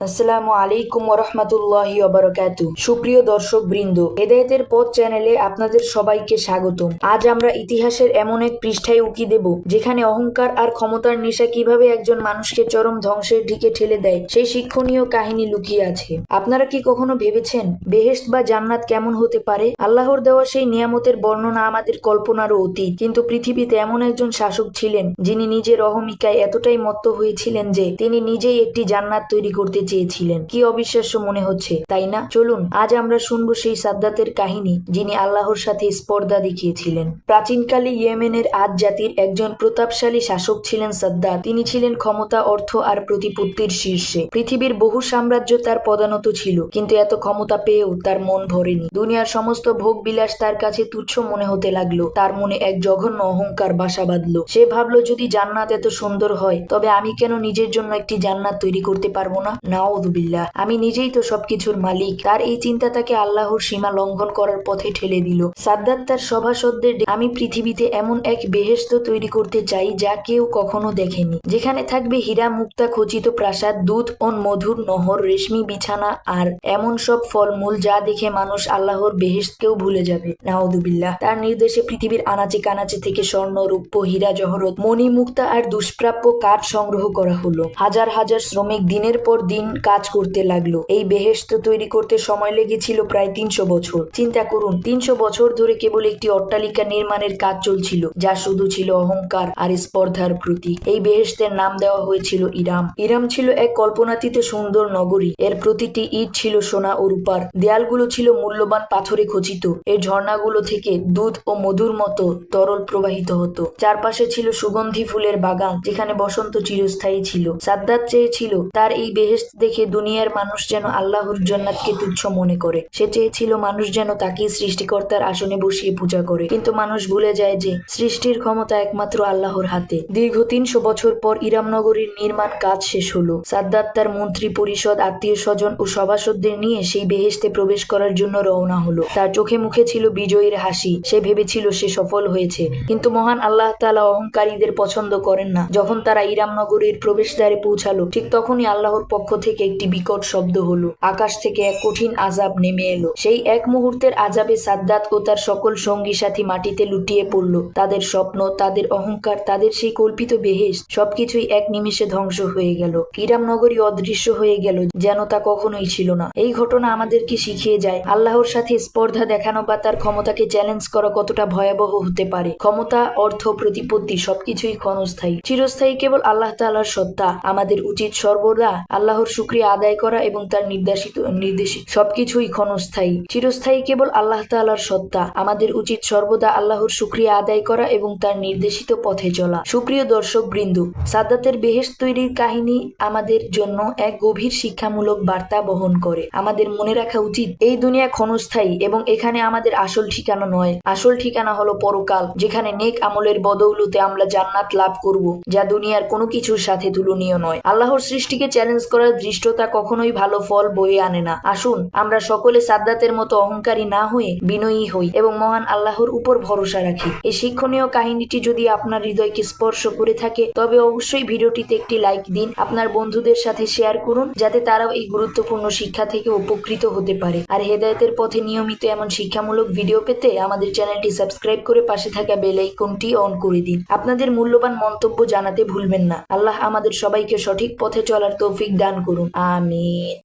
আসসালামু আলাইকুম ওরহমতুল্লাহ অবরকাতু সুপ্রিয় দর্শক বৃন্দ হেদায়েতের পথ চ্যানেলে আপনাদের সবাইকে স্বাগতম। আজ আমরা ইতিহাসের এমন এক পৃষ্ঠায় উকি দেব, যেখানে অহংকার আর ক্ষমতার নেশা কীভাবে একজন মানুষকে চরম ধ্বংসের দিকে ঠেলে দেয়, সেই শিক্ষণীয় কাহিনী লুকিয়ে আছে। আপনারা কি কখনো ভেবেছেন, বেহেশত বা জান্নাত কেমন হতে পারে? আল্লাহর দেওয়া সেই নিয়ামতের বর্ণনা আমাদের কল্পনারও অতীত। কিন্তু পৃথিবীতে এমন একজন শাসক ছিলেন, যিনি নিজের অহমিকায় এতটাই মত্ত হয়েছিলেন যে তিনি নিজেই একটি জান্নাত তৈরি করতে চেয়েছিলেন। কি অবিশ্বাস্য মনে হচ্ছে, তাই না? চলুন, আজ আমরা শুনব সেই সাদ্দাতের কাহিনী, যিনি আল্লাহর সাথে স্পর্ধা দেখিয়েছিলেন। প্রাচীনকালে ইয়েমেনের আজ জাতির একজন প্রতাপশালী শাসক ছিলেন সাদ্দাত। তিনি ছিলেন ক্ষমতা, অর্থ আর প্রতিপত্তির শীর্ষে। পৃথিবীর বহু সাম্রাজ্য তার পদানত ছিল, কিন্তু এত ক্ষমতা পেয়েও তার মন ভরেনি। দুনিয়ার সমস্ত ভোগ বিলাস তার কাছে তুচ্ছ মনে হতে লাগল। তার মনে এক জঘন্য অহংকার বাসা বাঁধলো। সে ভাবলো, যদি জান্নাত এত সুন্দর হয়, তবে আমি কেন নিজের জন্য একটি জান্নাত তৈরি করতে পারব না? নাউদুবিল্লাহ আমি নিজেই তো সবকিছুর মালিক। তার এই চিন্তা তাকে আল্লাহর সীমা লঙ্ঘন করার পথে ঠেলে দিল। সাদ্দাত তার সভাসদদের আমি পৃথিবীতে এমন এক বেহেশত তৈরি করতে চাই যা কেউ কখনো দেখেনি। যেখানে থাকবে হীরা, মুক্তা, খচিত প্রাসাদ, দুধ ও মধুর নহর, রেশমি, বিছানা আর এমন সব ফলমূল যা দেখে মানুষ আল্লাহর বেহেশতকেও ভুলে যাবে। নাউদুবিল্লাহ তার নির্দেশে পৃথিবীর আনাচে কানাচে থেকে স্বর্ণ, রূপ্য, হীরা, জহরত, মণি, মুক্তা আর দুষ্প্রাপ্য কাঠ সংগ্রহ করা হলো। হাজার হাজার শ্রমিক দিনের পর দিন কাজ করতে লাগল। এই বেহেশত তৈরি করতে সময় লেগেছিল প্রায় তিনশো বছর। চিন্তা করুন, তিনশো বছর ধরে কেবল একটি অট্টালিকা নির্মাণের কাজ চলছিল, যা শুধু ছিল অহংকার আর স্পর্ধার প্রতীক। এই বেহেশতের নাম দেওয়া হয়েছিল ইরাম। ইরাম ছিল এক কল্পনাতীত সুন্দর নগরী। এর প্রতিটি ইট ছিল সোনা ও রূপার। দেয়ালগুলো ছিল মূল্যবান পাথরে খচিত। এর ঝর্ণাগুলো থেকে দুধ ও মধুর মতো তরল প্রবাহিত হতো। চারপাশে ছিল সুগন্ধি ফুলের বাগান, যেখানে বসন্ত চিরস্থায়ী ছিল। সাদ্দাত চেয়েছিল, তার এই বেহেশত দেখে দুনিয়ার মানুষ যেন আল্লাহর জান্নাতকে তুচ্ছ মনে করে। সে চেয়েছিল মানুষ যেন তাকে সৃষ্টিকর্তার আসনে বসিয়ে পূজা করে। কিন্তু মানুষ ভুলে যায় যে সৃষ্টির ক্ষমতা একমাত্র আল্লাহর হাতে। দীর্ঘ তিনশো বছর পর ইরামনগরীর নির্মাণ কাজ শেষ হলো। সাদ্দাত তার মন্ত্রী পরিষদ, আত্মীয় স্বজন ও সভাসদদের নিয়ে সেই বেহেশতে প্রবেশ করার জন্য রওনা হলো। তার চোখে মুখে ছিল বিজয়ীর হাসি। সে ভেবেছিল সে সফল হয়েছে। কিন্তু মহান আল্লাহ তালা অহংকারীদের পছন্দ করেন না। যখন তারা ইরামনগরীর প্রবেশদ্বারে পৌঁছালো, ঠিক তখনই আল্লাহর পক্ষ থেকে একটি বিকট শব্দ হলো। আকাশ থেকে এক কঠিন আজাব নেমে এলো। সেই এক মুহূর্তের আজাবে সাদ্দাত ও তার সকল সঙ্গী সাথী মাটিতে লুটিয়ে পড়ল। তাদের স্বপ্ন, তাদের অহংকার, তাদের সেই কল্পিত বেহেশ সবকিছুই এক নিমিষে ধ্বংস হয়ে গেল। ইরামনগরী অদৃশ্য হয়ে গেল, যেন তা কখনোই ছিল না। এই ঘটনা আমাদেরকে শিখিয়ে যায়, আল্লাহর সাথে স্পর্ধা দেখানো বা তার ক্ষমতাকে চ্যালেঞ্জ করা কতটা ভয়াবহ হতে পারে। ক্ষমতা, অর্থ, প্রতিপত্তি সবকিছুই ক্ষণস্থায়ী। চিরস্থায়ী কেবল আল্লাহ তাআলার সত্তা, আমাদের উচিত সর্বদা আল্লাহর শুক্রিয়া আদায় করা এবং তার নির্দেশিত নির্দেশিত সবকিছুই ক্ষণস্থায়ী। চিরস্থায়ী কেবল আল্লাহ তাআলার সত্তা। আমাদের উচিত সর্বদা আল্লাহর শুক্রিয়া আদায় করা এবং তার নির্দেশিত পথে চলা। সুপ্রিয় দর্শক বৃন্দ সাদ্দাতের বেহেশ তৈরির কাহিনী আমাদের জন্য এক গভীর শিক্ষামূলক বার্তা বহন করে। আমাদের মনে রাখা উচিত, এই দুনিয়া ক্ষণস্থায়ী এবং এখানে আমাদের আসল ঠিকানা নয়। আসল ঠিকানা হলো পরকাল, যেখানে নেক আমলের বদৌলতে আমরা জান্নাত লাভ করব, যা দুনিয়ার কোনো কিছুর সাথে তুলনীয় নয়। আল্লাহর সৃষ্টিকে চ্যালেঞ্জ করার দৃষ্টতা কখনোই ভালো ফল বয়ে আনে না। আসুন, আমরা সকলে সাদ্দাতের মতো অহংকারী না হয়ে বিনয়ী হই এবং মহান আল্লাহর উপর ভরসা রাখি। এই শিক্ষণীয় কাহিনীটি যদি আপনার হৃদয়কে স্পর্শ করে থাকে, তবে অবশ্যই ভিডিওটিতে একটি লাইক দিন, আপনার বন্ধুদের সাথে শেয়ার করুন, যাতে তারাও এই গুরুত্বপূর্ণ শিক্ষা থেকে উপকৃত হতে পারে। আর হেদায়েতের পথে নিয়মিত এমন শিক্ষামূলক ভিডিও পেতে আমাদের চ্যানেলটি সাবস্ক্রাইব করে পাশে থাকা বেল আইকনটি অন করে দিন। আপনাদের মূল্যবান মন্তব্য জানাতে ভুলবেন না। আল্লাহ আমাদের সবাইকে সঠিক পথে চলার তৌফিক দান করুন। Amin.